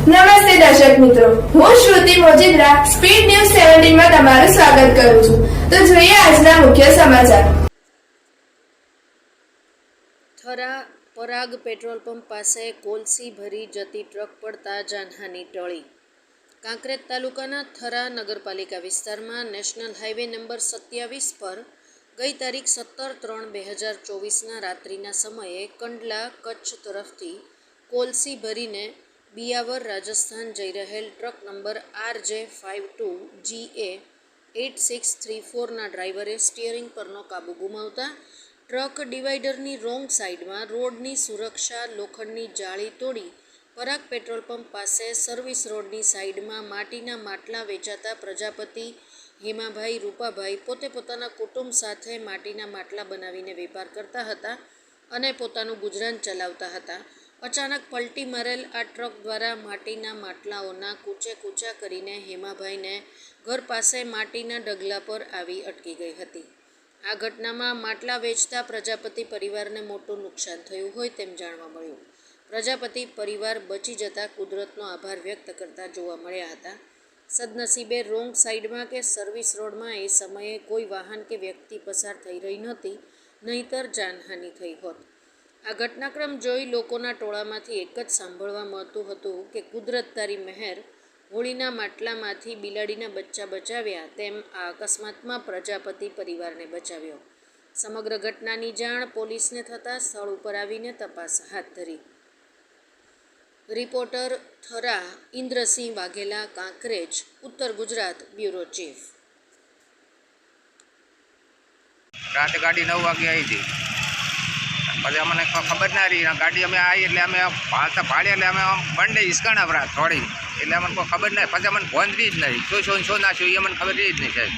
નમસ્તે દર્શક મિત્રો. હું શ્રુતિ મોજીદ્રા, સ્પીડ ન્યૂઝ સેવન્ટીનમાં તમારું સ્વાગત કરું છું. તો જોઈએ આજના મુખ્ય સમાચાર. થરા પરાગ પેટ્રોલ પંપ પાસે કોલસી ભરી જતી ટ્રક પડતા જાનહાની ટળી. કાંકરેજ તાલુકાના થરા નગરપાલિકા વિસ્તારમાં નેશનલ હાઈવે નંબર સત્યાવીસ પર ગઈ તારીખ સત્તર ત્રણ બે હજાર ચોવીસના રાત્રિના સમયે કંડલા કચ્છ તરફથી કોલસી ભરીને બિયાવર રાજસ્થાન જઈ રહેલ truck number R J five two G A eight six three ફોરના ડ્રાઈવરે સ્ટિયરિંગ પરનો કાબુ ગુમાવતા. ટ્રક ડિવાઈડરની રોંગ સાઈડમાં રોડની સુરક્ષા લોખંડની જાળી તોડી પરાગ પેટ્રોલ પંપ પાસે સર્વિસ રોડની સાઈડમાં માટીના માટલા વેચાતા પ્રજાપતિ હેમાભાઈ રૂપાભાઈ પોતે પોતાના કુટુંબ સાથે માટીના માટલા બનાવીને વેપાર કરતા હતા અને પોતાનું ગુજરાન ચલાવતા હતા. અચાનક પલટી મારેલ આ ટ્રક દ્વારા માટીના માટલાઓના કૂચે કૂચા કરીને હેમાભાઈને ઘર પાસે માટીના ડગલા પર આવી અટકી ગઈ હતી. આ ઘટનામાં માટલા વેચતા પ્રજાપતિ પરિવારને મોટું નુકસાન થયું હોય તેમ જાણવા મળ્યું. પ્રજાપતિ પરિવાર બચી જતા કુદરતનો આભાર વ્યક્ત કરતા જોવા મળ્યા હતા. સદનસીબે રોંગ સાઈડમાં કે સર્વિસ રોડમાં એ સમયે કોઈ વાહન કે વ્યક્તિ પસાર થઈ રહી નહોતી, નહીતર જાનહાનિ થઈ હોત. આ ઘટનાક્રમ જોઈ લોકોના ટોળામાંથી એક જ સાંભળવા મળતું હતું કે કુદરત તારી મહેર હોળીના માટલામાંથી બિલાડીના બચ્ચા બચાવ્યા, તેમ આ અકસ્માતમાં પ્રજાપતિ પરિવારને બચાવ્યો. સમગ્ર ઘટનાની જાણ પોલીસને થતાં સ્થળ ઉપર આવીને તપાસ હાથ ધરી. રિપોર્ટર થરા ઇન્દ્રસિંહ વાઘેલા, કાંકરેજ, ઉત્તર ગુજરાત બ્યુરો ચીફ. રાતે ગાડી નવ વાગે આવી હતી. પછી અમને ખબર ના રહી ગાડી અમે આવી એટલે અમે પાછા પાડ્યા એટલે અમે આમ બંને હિસકાણા ભરા થોડી એટલે અમને કોઈ ખબર નહીં. પછી અમને ફોન જ નહીં. શું શું શું ના છું એ મને ખબર રહી જ નહીં સાહેબ.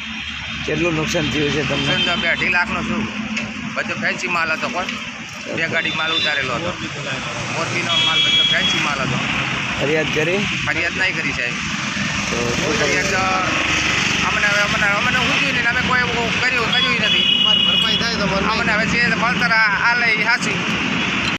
કેટલું નુકસાન થયું છે તમને? તો બે અઢી લાખનો શું બધો ફેન્સી માલ હતો પણ બે ગાડી માલ ઉતારેલો હતો. મોરબીનો માલ બધો ફેન્સી માલ હતો. ફરિયાદ કરી? ફરિયાદ નહીં કરી સાહેબ. તો ફરિયાદ અમને અમને અમને હું નહીં. અમે કોઈ કર્યું કર્યું અમને હવે જે મળતર આ લઈ હાસી